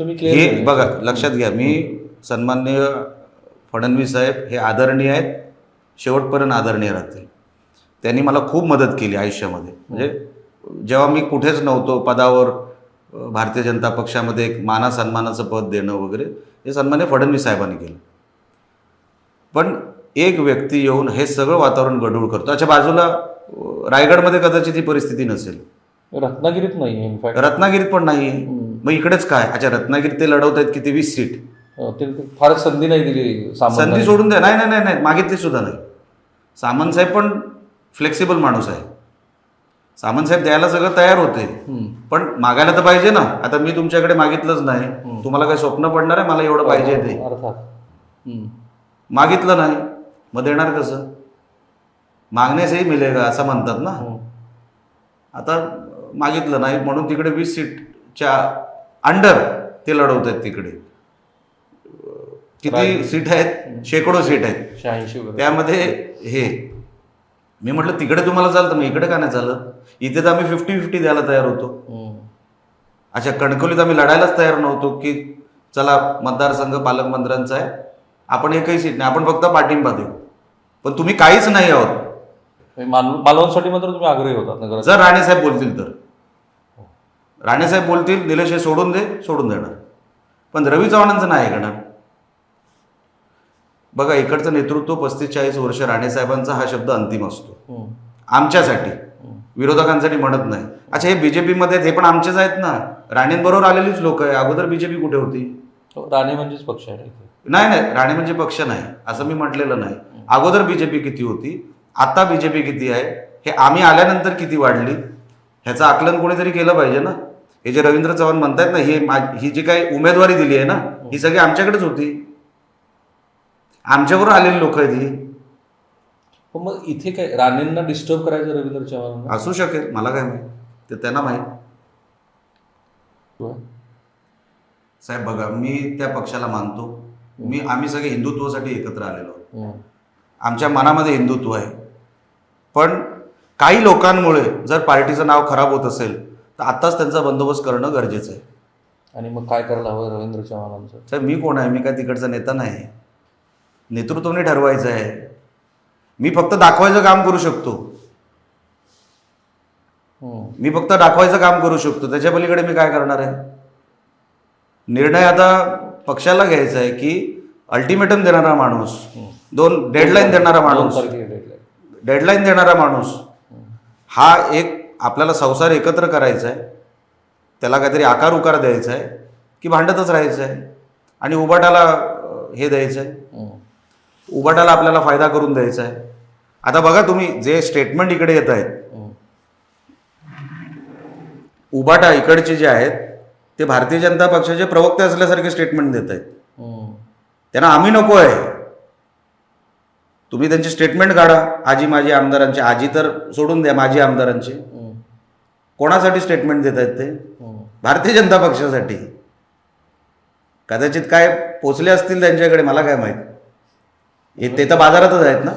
हे बघा लक्षात घ्या. मी सन्माननीय फडणवीस साहेब हे आदरणीय आहेत. शेवटपर्यंत आदरणीय राहतील. त्यांनी मला खूप मदत केली आयुष्यामध्ये. म्हणजे जेव्हा मी कुठेच नव्हतो पदावर भारतीय जनता पक्षामध्ये एक माना सन्मानाचं पद देणं वगैरे हे सन्मान्य फडणवीस साहेबांनी केलं. पण एक व्यक्ती येऊन हे सगळं वातावरण गढूळ करतो. अच्छा बाजूला रायगडमध्ये कदाचित ही परिस्थिती नसेल. रत्नागिरीत नाही रत्नागिरीत पण नाही. मग इकडेच काय? अच्छा रत्नागिरीत ते लढवत आहेत किती? वीस सीट. ते फारच संधी नाही दिली संधी सोडून द्या नाही नाही नाही नाही मागितली सुद्धा नाही. सामंत साहेब पण फ्लेक्सिबल माणूस आहे. सामंत साहेब द्यायला सगळं तयार होते. पण मागायला तर पाहिजे ना. आता मी तुमच्याकडे मागितलंच नाही. तुम्हाला काही स्वप्न पडणार आहे? मला एवढं पाहिजे ते. अर्थात. मागितलं नाही. मग देणार कसं? मागण्यासही मिळेगा असं म्हणतात ना. हम्म. आता मागितलं नाही म्हणून तिकडे वीस सीटच्या अंडर ते लढवत आहेत तिकडे. किती सीट आहेत? शेकडो सीट आहेत. शहाऐंशी त्यामध्ये हे. मी म्हटलं तिकडे तुम्हाला चालतं. मग इकडे का नाही चालत? इथे तर आम्ही फिफ्टी फिफ्टी द्यायला तयार होतो. अच्छा कणकवलीत आम्ही लढायलाच तयार नव्हतो की चला मतदारसंघ पालकमंत्र्यांचा आहे. आपण एकही सीट नाही. आपण फक्त पाठिंबा देऊ. पण तुम्ही काहीच नाही आहोत. माल मालवणसाठी मात्र तुम्ही आग्रही होता जर. राणेसाहेब बोलतील तर. राणेसाहेब बोलतील निलेश सोडून दे सोडून देणार. पण रवी चव्हाणांचं नाही ऐकणार. बघा इकडचं नेतृत्व पस्तीस चाळीस वर्ष राणेसाहेबांचा हा शब्द अंतिम असतो. हम्म. आमच्यासाठी. विरोधकांसाठी म्हणत नाही. अच्छा हे बीजेपीमध्ये हे पण आमचेच आहेत ना? राणेंबरोबर आलेलीच लोक आहे. अगोदर बीजेपी कुठे होती? हो, राणे म्हणजेच पक्ष आहे. नाही नाही राणे म्हणजे पक्ष नाही असं मी म्हटलेलं नाही. अगोदर बीजेपी किती होती? आता बीजेपी किती आहे? हे आम्ही आल्यानंतर किती वाढली? ह्याचं आकलन कोणीतरी केलं पाहिजे ना? हे जे रवींद्र चव्हाण म्हणतायत ना हे ही जी काही उमेदवारी दिली आहे ना ही. सगळी आमच्याकडेच होती. आमच्याबरोबर आलेली लोक आहेत ही. पण मग इथे काय राणेंना डिस्टर्ब करायचं रवींद्र चव्हाणांना? असू शकेल मला काय माहीत. ते त्यांना माहीत. साहेब बघा मी त्या पक्षाला मानतो. मी आम्ही सगळे हिंदुत्वासाठी एकत्र आलेलो. आमच्या मनामध्ये हिंदुत्व आहे. पण काही लोकांमुळे जर पार्टीचं नाव खराब होत असेल तर आत्ताच त्यांचा बंदोबस्त करणं गरजेचं आहे. आणि मग काय करायला हवं रवींद्र चव्हाणांचं? साहेब मी कोण आहे? मी काय तिकडचा नेता नाही. नेतृत्वाने ठरवायचं आहे. मी फक्त दाखवायचं काम करू शकतो. मी फक्त दाखवायचं काम करू शकतो. त्याच्या पलीकडे मी काय करणार आहे? निर्णय आता पक्षाला घ्यायचा आहे की अल्टिमेटम देणारा माणूस दोन डेडलाईन देणारा माणूस. डेडलाईन देणारा माणूस. हा एक आपल्याला संसार एकत्र करायचा आहे त्याला काहीतरी आकार उकार द्यायचा आहे की भांडतच राहायचं आहे आणि उबाटाला हे द्यायचं आहे. उबाटाला आपल्याला फायदा करून द्यायचा आहे आता बघा तुम्ही जे स्टेटमेंट इकडे येत आहेत. उबाटा इकडचे जे आहेत ते भारतीय जनता पक्षाचे प्रवक्ते असल्यासारखे स्टेटमेंट देत आहेत. त्यांना आम्ही नको आहे तुम्ही त्यांचे स्टेटमेंट काढा आजी माझी आमदारांची आजी तर सोडून द्या माझी आमदारांची. कोणासाठी स्टेटमेंट देत आहेत ते? हम्म. भारतीय जनता पक्षासाठी. कदाचित काय पोचले असतील त्यांच्याकडे मला काय माहीत. हे ते तर बाजारातच आहेत ना?